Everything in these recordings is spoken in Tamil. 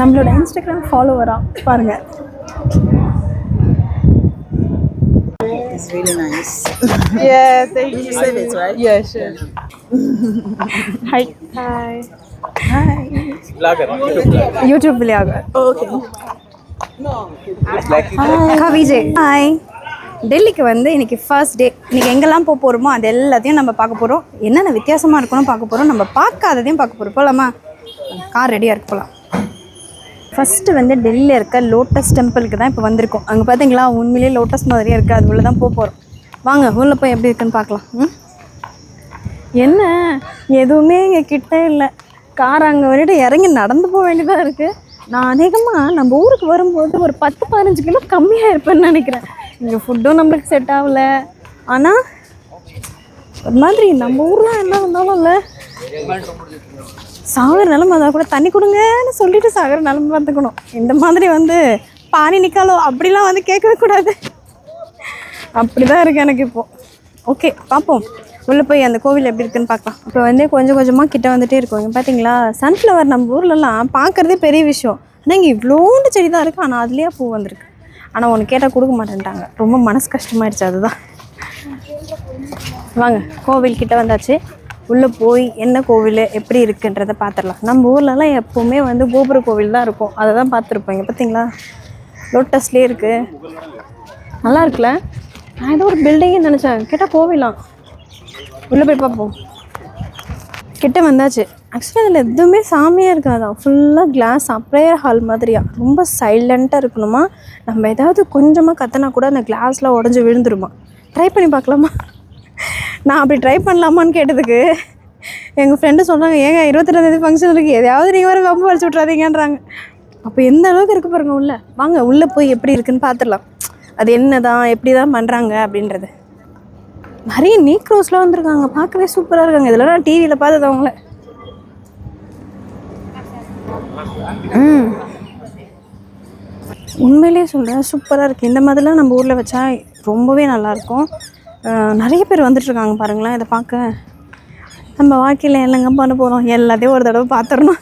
நம்மளோட இன்ஸ்டாகிராம் ஃபாலோவரா பாருங்க. It's really nice. Yeah, thank you. Save it, right? Yeah, sure. Hi Hi. YouTube விளையாக Okay. அக்கா விஜய் ஹாய் டெல்லிக்கு வந்து இன்னைக்கு ஃபர்ஸ்ட் டே இன்னைக்கு எங்கெல்லாம் போக போகிறோமோ அது எல்லாத்தையும் நம்ம பார்க்க போகிறோம் என்னென்ன வித்தியாசமாக இருக்கணும் பார்க்க போகிறோம் நம்ம பார்க்காததையும் பார்க்க போகிறோம் போகலாமா கார் ரெடியாக இருக்கு போகலாம் ஃபஸ்ட்டு வந்து டெல்லியில் இருக்க லோட்டஸ் டெம்பிளுக்கு தான் இப்போ வந்திருக்கோம். அங்கே பார்த்தீங்களா உண்மையிலேயே லோட்டஸ் மாதிரியே இருக்குது அது உள்ளே தான் போக போகிறோம் வாங்க உள்ளே போய் எப்படி இருக்குன்னு பார்க்கலாம். ம்? என்ன? எதுவுமே இங்கே கிட்ட இல்லை. கார் அங்கே வந்துட்டு இறங்கி நடந்து போக வேண்டியதாக இருக்குது நான் அநேகமாக நம்ம ஊருக்கு வரும்போது ஒரு பத்து பதினஞ்சு கிலோ கம்மியாக இருப்பேன்னு நினைக்கிறேன். இங்கே ஃபுட்டும் நம்மளுக்கு செட் ஆகல. ஆனால் ஒரு மாதிரி நம்ம ஊர்லாம் என்ன வந்தாலும் இல்லை. சாகர நிலம வந்தால் கூட தண்ணி கொடுங்கன்னு சொல்லிட்டு சாகர நிலம வந்துக்கணும். இந்த மாதிரி வந்து பானி நிற்காலோ அப்படிலாம் வந்து கேட்கவே கூடாது. அப்படி தான் இருக்குது எனக்கு இப்போது ஓகே பார்ப்போம். உள்ளே போய் அந்த கோவில் எப்படி இருக்குன்னு பார்க்கலாம். இப்போ வந்து கொஞ்சம் கொஞ்சமாக கிட்ட வந்துகிட்டே இருக்கோம். இங்கே பார்த்தீங்களா சன்ஃப்ளவர் நம்ம ஊர்லலாம் பார்க்குறதே பெரிய விஷயம். ஆனால் இங்கே இவ்வளோண்டு செடி தான் இருக்குது ஆனால் அதுலேயே பூ வந்திருக்கு. ஆனால் ஒன்று கேட்டால் கொடுக்க மாட்டேன்ட்டாங்க. ரொம்ப மனசு கஷ்டமாயிடுச்சு அதுதான். வாங்க கோவில் கிட்டே வந்தாச்சு. உள்ளே போய் என்ன கோவில் எப்படி இருக்குன்றதை பார்த்துடலாம். நம்ம ஊர்லலாம் எப்போவுமே வந்து கோபுர கோவில் தான் இருக்கும். அதை தான் பார்த்துருப்போம். இங்கே பார்த்தீங்களா லோட்டஸ்லேயே இருக்குது நல்லா இருக்குல்ல? நான் ஏதோ ஒரு பில்டிங்னு நினச்சேன். கேட்டால் கோவிலாம். உள்ளே போய் பார்ப்போம். கிட்ட வந்தாச்சு. ஆக்சுவலாக அதில் எதுவுமே சாமியாக இருக்காதான் ஃபுல்லாக கிளாஸ் ப்ரேயர் ஹால் மாதிரியா. ரொம்ப சைலண்ட்டாக இருக்கணுமா? நம்ம ஏதாவது கொஞ்சமாக கத்தனா கூட அந்த கிளாஸ்லாம் உடஞ்சி விழுந்துருமா? ட்ரை பண்ணி பார்க்கலாமா? நான் அப்படி ட்ரை பண்ணலாமான்னு கேட்டதுக்கு எங்கள் ஃப்ரெண்டு சொன்னாங்க ஏங்க இருபத்தெட்டாந்தேதி ஃபங்க்ஷன் இருக்குது எதையாவது நீங்கள் வர வம்பு வலிச்சு விட்றாதீங்கன்றாங்க அப்போ எந்த அளவுக்கு இருக்கு பாருங்க உள்ளே. வாங்க உள்ளே போய் எப்படி இருக்குன்னு பார்த்துடலாம் அது என்ன தான் எப்படி தான் பண்ணுறாங்க அப்படின்றது நிறைய நீக்ரோஸ்லாம் வந்திருக்காங்க. பார்க்கவே சூப்பராக இருக்காங்க. இதெல்லாம் நான் டிவியில் பார்த்தது அவங்கள. ம். உண்மையிலே சொல்கிறேன் சூப்பராக இருக்குது இந்த மாதிரிலாம் நம்ம ஊரில் வச்சா ரொம்பவே நல்லாயிருக்கும் நிறைய பேர் வந்துட்டுருக்காங்க பாருங்களேன் இதை பார்க்க. நம்ம வாழ்க்கையில் என்னங்க பண்ண போகிறோம் எல்லாத்தையும் ஒரு தடவை பார்த்துடணும்.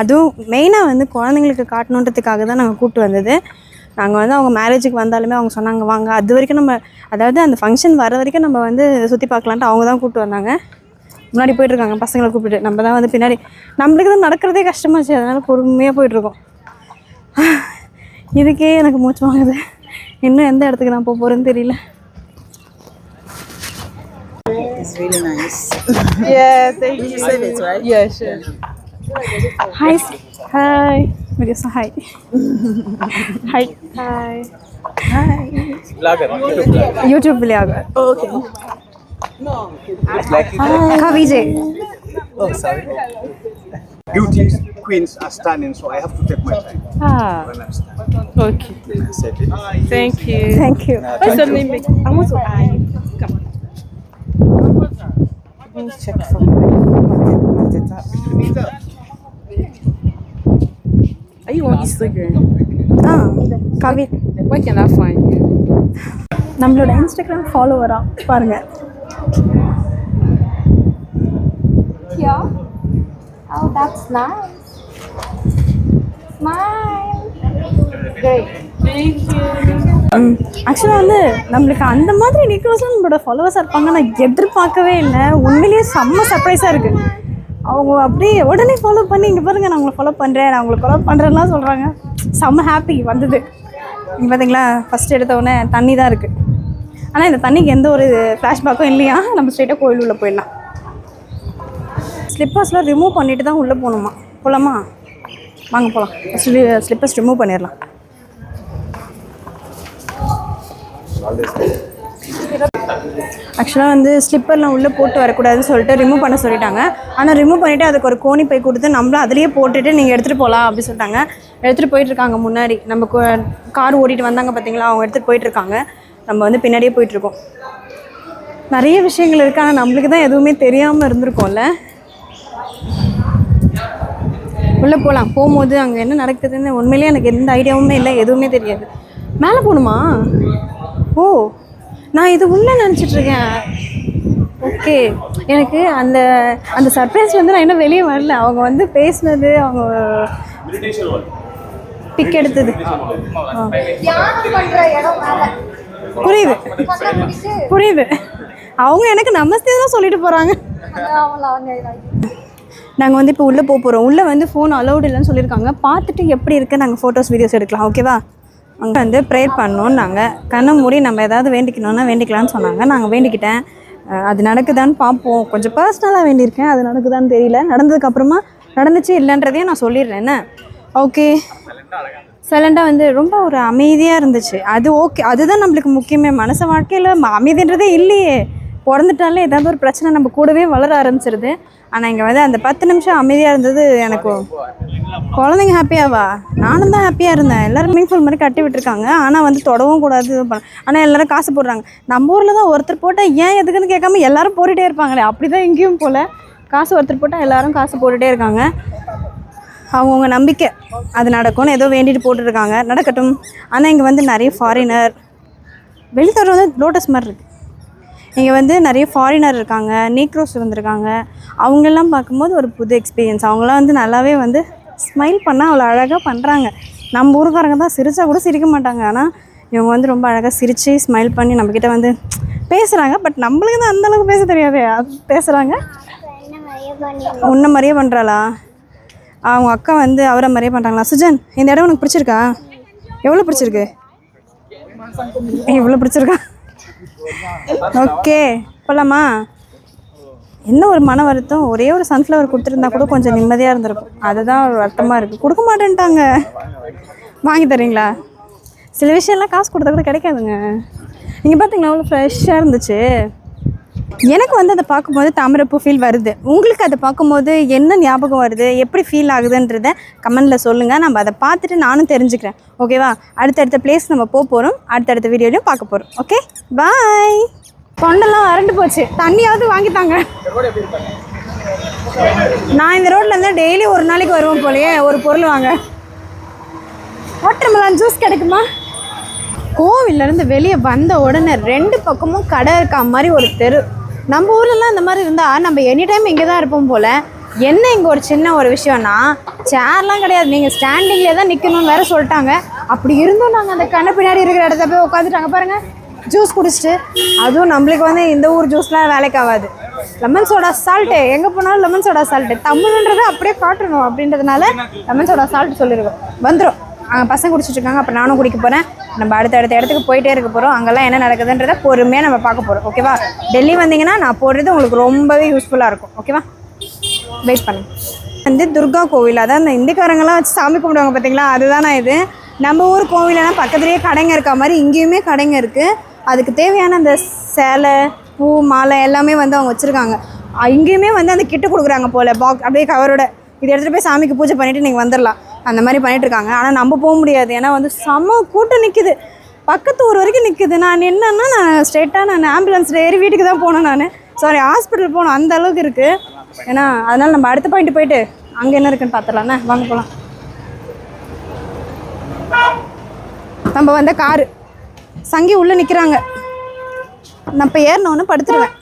அதுவும் மெயினாக வந்து குழந்தைங்களுக்கு காட்டணுன்றதுக்காக தான் நாங்கள் கூப்பிட்டு வந்தது. நாங்கள் வந்து அவங்க மேரேஜுக்கு வந்தாலுமே அவங்க சொன்னாங்க வாங்க அது வரைக்கும் நம்ம அதாவது அந்த ஃபங்க்ஷன் வர வரைக்கும் நம்ம வந்து சுற்றி பார்க்கலான்ட்டு அவங்க தான் கூப்பிட்டு வந்தாங்க. முன்னாடி போயிட்டுருக்காங்க பசங்களை கூப்பிட்டு நம்ம தான் வந்து பின்னாடி. நம்மளுக்கு தான் நடக்கிறதே கஷ்டமாச்சு அதனால் பொறுமையாக போயிட்டுருக்கோம். இதுக்கே எனக்கு மூச்சு வாங்குது. இன்னும் எந்த இடத்துக்கு நான் போக போகிறேன்னு தெரியல. It's really nice. yeah, thank you. You save it, right? Yeah, sure. Hi. Hi. Melissa, hi. hi. Hi. Hi. Vlogger. YouTube vlogger. YouTube. Oh, okay. No. Like hi. Kavijay. Oh, sorry. Beauties, queens are stunning, so I have to take my time. Ah. When I'm standing. Okay. Thank you. Thank you. What's your name? I'm also to eye you. Come. Let me check for Are you on Instagram? Ah Kavi Where can I find you? நம்மளோட இன்ஸ்டாகிராம் ஃபாலோவரா பாருங்க Yeah. Oh, that's nice. Smile. Great. Um, ஆக்சுவலாக வந்து நம்மளுக்கு அந்த மாதிரி நிக்கோஸும் நம்மளோட ஃபாலோவர்ஸ் இருப்பாங்க நான் எதிர்பார்க்கவே இல்லை. உண்மையிலேயே செம்ம சர்ப்ரைஸாக இருக்குது அவங்க அப்படியே உடனே ஃபாலோ பண்ணி இங்கே பாருங்க நான் உங்களை ஃபாலோ பண்ணுறேன் நான் உங்களை ஃபாலோ பண்ணுறேன்லாம் சொல்கிறாங்க செம்ம ஹாப்பி வந்தது. இங்கே பார்த்தீங்களா ஃபஸ்ட் எடுத்த உடனே தண்ணி தான் இருக்குது ஆனால் இந்த தண்ணிக்கு எந்த ஒரு ஃப்ளாஷ்பேக்கும் இல்லையா? நம்ம ஸ்ட்ரெயிட்டாக கோயில் உள்ளே போயிடலாம். ஸ்லிப்பர்ஸ்லாம் ரிமூவ் பண்ணிட்டு தான் உள்ளே போகணுமா? போகலாமா வாங்க போகலாம் ஃபஸ்ட்டு ஸ்லிப்பர்ஸ் ரிமூவ் பண்ணிடலாம். ஆக்சுவலாக வந்து ஸ்லிப்பர்லாம் உள்ளே போட்டு வரக்கூடாதுன்னு சொல்லிட்டு ரிமூவ் பண்ண சொல்லிட்டாங்க. ஆனால் ரிமூவ் பண்ணிவிட்டு அதுக்கு ஒரு கோணி போய் கொடுத்து நம்மளும் அதிலேயே போட்டுட்டு நீங்கள் எடுத்துகிட்டு போகலாம் அப்படின்னு சொல்லிட்டாங்க. எடுத்துகிட்டு போயிட்டுருக்காங்க முன்னாடி. நம்ம கார் ஓட்டிகிட்டு வந்தாங்க பார்த்தீங்களா அவங்க எடுத்துகிட்டு போயிட்டுருக்காங்க நம்ம வந்து பின்னாடியே போயிட்டுருக்கோம் நிறைய விஷயங்கள் இருக்குது ஆனால் நம்மளுக்கு தான் எதுவுமே தெரியாமல் இருந்திருக்கோம்ல. உள்ளே போகலாம் போகும்போது அங்கே என்ன நடக்குதுன்னு உண்மையிலேயே எனக்கு எந்த ஐடியாவுமே இல்லை. எதுவுமே தெரியாது. மேலே போகணுமா? ஓ நான் இது உள்ளே நினச்சிட்ருக்கேன் ஓகே எனக்கு அந்த அந்த சர்ப்ரைஸ் வந்து நான் இன்னும் வெளியே வரல. அவங்க வந்து பேசினது அவங்க பிக் எடுத்தது. புரியுது. புரியுது. அவங்க எனக்கு நமஸ்தே தான் சொல்லிட்டு போகிறாங்க நாங்கள் வந்து இப்போ உள்ளே போக போகிறோம் உள்ளே வந்து ஃபோன் அலௌடு இல்லைன்னு சொல்லியிருக்காங்க. பார்த்துட்டு எப்படி இருக்குது நாங்கள் ஃபோட்டோஸ் வீடியோஸ் எடுக்கலாம். ஓகேவா அங்கே வந்து ப்ரேயர் பண்ணோன்னாங்க கண்ணை மூடி நம்ம ஏதாவது வேண்டிக்கணும்னா வேண்டிக்கலாம்னு சொன்னாங்க. நாங்கள் வேண்டிக்கிட்டேன். அது நடக்குதான்னு பார்ப்போம். கொஞ்சம் பர்சனலாக வேண்டியிருக்கேன். அது நடக்குதான்னு தெரியல. நடந்ததுக்கப்புறமா நடந்துச்சு இல்லைன்றதையும் நான் சொல்லிடுறேன். என்ன? ஓகே சைலண்டாக வந்து ரொம்ப ஒரு அமைதியாக இருந்துச்சு. அது ஓகே அதுதான் நம்மளுக்கு முக்கியமே. மனச வாழ்க்கையில் அமைதின்றதே இல்லையே. பிறந்துட்டாலே ஏதாவது ஒரு பிரச்சனை நம்ம கூடவே வளர ஆரம்பிச்சிருது. ஆனால் இங்கே வந்து அந்த பத்து நிமிஷம் அமைதியாக இருந்தது எனக்கு குழந்தைங்க ஹாப்பியாவா நானும் தான் ஹாப்பியாக இருந்தேன். எல்லோரும் மீன்ஃபுல் மாதிரி கட்டி விட்டுருக்காங்க. ஆனால் வந்து தொடவும் கூடாது. இது பண்ண ஆனால் எல்லோரும் காசு போடுறாங்க. நம்ம ஊரில் தான் ஒருத்தர் போட்டால் ஏன் எதுக்குன்னு கேட்காம எல்லாரும் போட்டுகிட்டே இருப்பாங்களே. அப்படி தான் இங்கேயும் போல். காசு ஒருத்தர் போட்டால் எல்லாரும் காசு போட்டுகிட்டே இருக்காங்க. அவங்கவுங்க நம்பிக்கை அது நடக்கும்னு ஏதோ வேண்டிட்டு போட்டுருக்காங்க. நடக்கட்டும். ஆனால் இங்கே வந்து நிறைய ஃபாரினர் வெளித்தோட்டம் வந்து லோட்டஸ் மாதிரி இருக்குது இங்கே வந்து நிறைய ஃபாரினர் இருக்காங்க நீக்ரோஸ் இருந்திருக்காங்க. அவங்களெல்லாம் பார்க்கும்போது ஒரு புது எக்ஸ்பீரியன்ஸ் அவங்களாம் வந்து நல்லாவே வந்து ஸ்மைல் பண்ணால் அவ்வளோ அழகாக பண்ணுறாங்க நம்ம ஊருக்காரங்க தான் சிரித்தா கூட சிரிக்க மாட்டாங்க. ஆனால் இவங்க வந்து ரொம்ப அழகாக சிரித்து ஸ்மைல் பண்ணி நம்மக்கிட்ட வந்து பேசுகிறாங்க பட் நம்மளுக்கு தான் அந்தளவுக்கு பேச தெரியாது. பேசுகிறாங்க உன்ன மாதிரியே பண்ணுறாளா அவங்க அக்கா வந்து அவரை மாதிரியே பண்ணுறாங்களா சுஜன் இந்த இடம் உனக்கு பிடிச்சிருக்கா? எவ்வளோ பிடிச்சிருக்கு? எவ்வளோ பிடிச்சிருக்கா? ஓகே போகலாமா என்ன ஒரு மன வருத்தம்? ஒரே ஒரு சன்ஃப்ளவர் கொடுத்துருந்தா கூட கொஞ்சம் நிம்மதியாக இருந்திருக்கும். அதுதான் ஒரு வருத்தமாக இருக்குது கொடுக்க மாட்டேன்ட்டாங்க. வாங்கி தரீங்களா? சில விஷயம்லாம் காசு கொடுத்தா கூட கிடைக்காதுங்க. நீங்கள் பார்த்தீங்களா அவ்வளோ ஃப்ரெஷ்ஷாக இருந்துச்சு. எனக்கு வந்து அதை பார்க்கும்போது தாமரைப்பூ ஃபீல் வருது. உங்களுக்கு அதை பார்க்கும்போது என்ன ஞாபகம் வருது? எப்படி ஃபீல் ஆகுதுன்றத கமெண்டில் சொல்லுங்கள் நம்ம அதை பார்த்துட்டு நானும் தெரிஞ்சுக்கிறேன். ஓகேவா அடுத்தடுத்த பிளேஸ் நம்ம போக போகிறோம் அடுத்தடுத்த வீடியோலையும் பார்க்க போகிறோம் ஓகே பாய் தொண்டெல்லாம் வறண்டு போச்சு. தண்ணியாவது வாங்கித்தாங்க நான் இந்த ரோட்ல இருந்தால் டெய்லி ஒரு நாளைக்கு வருவேன் போலயே. ஒரு பொருள் வாங்க. வாட்டர்மெலான் ஜூஸ் கிடைக்குமா? கோவில்ல இருந்து வெளியே வந்த உடனே ரெண்டு பக்கமும் கடை இருக்கா மாதிரி ஒரு தெரு. நம்ம ஊர்லலாம் இந்த மாதிரி இருந்தால் நம்ம எனி டைம் இங்கே தான் இருப்போம் போல் என்ன இங்கே ஒரு சின்ன ஒரு விஷயம்னா சேர்லாம் கிடையாது. நீங்கள் ஸ்டாண்டிங்லேயே தான் நிற்கணும்னு வேற சொல்லிட்டாங்க. அப்படி இருந்தும் நாங்கள் அந்த கண்ணை பின்னாடி இருக்கிற இடத்த போய் உட்காந்துட்டாங்க பாருங்கள் ஜூஸ் குடிச்சிட்டு. அதுவும் நம்மளுக்கு வந்து இந்த ஊர் ஜூஸ்லாம் வேலைக்கு ஆகாது. லெமன் சோடா சால்ட்டு எங்கே போனாலும் லெமன் சோடா சால்ட்டு தமிழ்ன்றதை அப்படியே காட்டணும் அப்படின்றதுனால லெமன் சோடா சால்ட் சொல்லியிருக்கோம் வந்துடும் அங்கே பசங்க குடிச்சிட்டு இருக்காங்க அப்போ நானும் குடிக்க போகிறேன் நம்ம அடுத்த அடுத்த இடத்துக்கு போயிட்டே இருக்க போகிறோம் அங்கெல்லாம் என்ன நடக்குதுன்றத பொறுமையாக நம்ம பார்க்க போகிறோம் ஓகேவா டெல்லி வந்தீங்கன்னா நான் போடுறது உங்களுக்கு ரொம்பவே யூஸ்ஃபுல்லாக இருக்கும். ஓகேவா வெயிட் பண்ணுங்க. வந்து துர்கா கோவில் அதான் இந்த இந்துக்காரங்கெல்லாம் வச்சு சாமி கும்பிடுவாங்க பார்த்தீங்களா அதுதானே இது? நம்ம ஊர் கோவிலெல்லாம் பக்கத்துலேயே கடைங்க இருக்க மாதிரி இங்கேயுமே கடைங்க இருக்குது அதுக்கு தேவையான அந்த சேலை பூ மாலை எல்லாமே வந்து அவங்க வச்சுருக்காங்க. இங்கேயுமே வந்து அந்த கிட்டு கொடுக்குறாங்க போல். பாக்ஸ் அப்படியே கவரோட இது எடுத்துகிட்டு போய் சாமிக்கு பூஜை பண்ணிவிட்டு நீங்கள் வந்துடலாம் அந்த மாதிரி பண்ணிட்டு இருக்காங்க ஆனால் நம்ம போக முடியாது. ஏன்னா வந்து செம்ம கூட்டம் நிற்குது பக்கத்து ஊர் வரைக்கும் நிற்குது நான் என்னன்னா நான் ஸ்ட்ரெயிட்டாக நான் ஆம்புலன்ஸில் ஏறி வீட்டுக்கு தான் போனேன் நான். சாரி ஹாஸ்பிட்டல் போகணும் அந்த அளவுக்கு இருக்குது ஏன்னா அதனால் நம்ம அடுத்த பாயிண்ட் போயிட்டு அங்கே என்ன இருக்குன்னு பார்த்துடலாண்ணே வாங்க போகலாம் நம்ம வந்த காரு சங்கி உள்ளே நிற்கிறாங்க நான் இப்போ ஏறினோன்னு படுத்துருவேன்.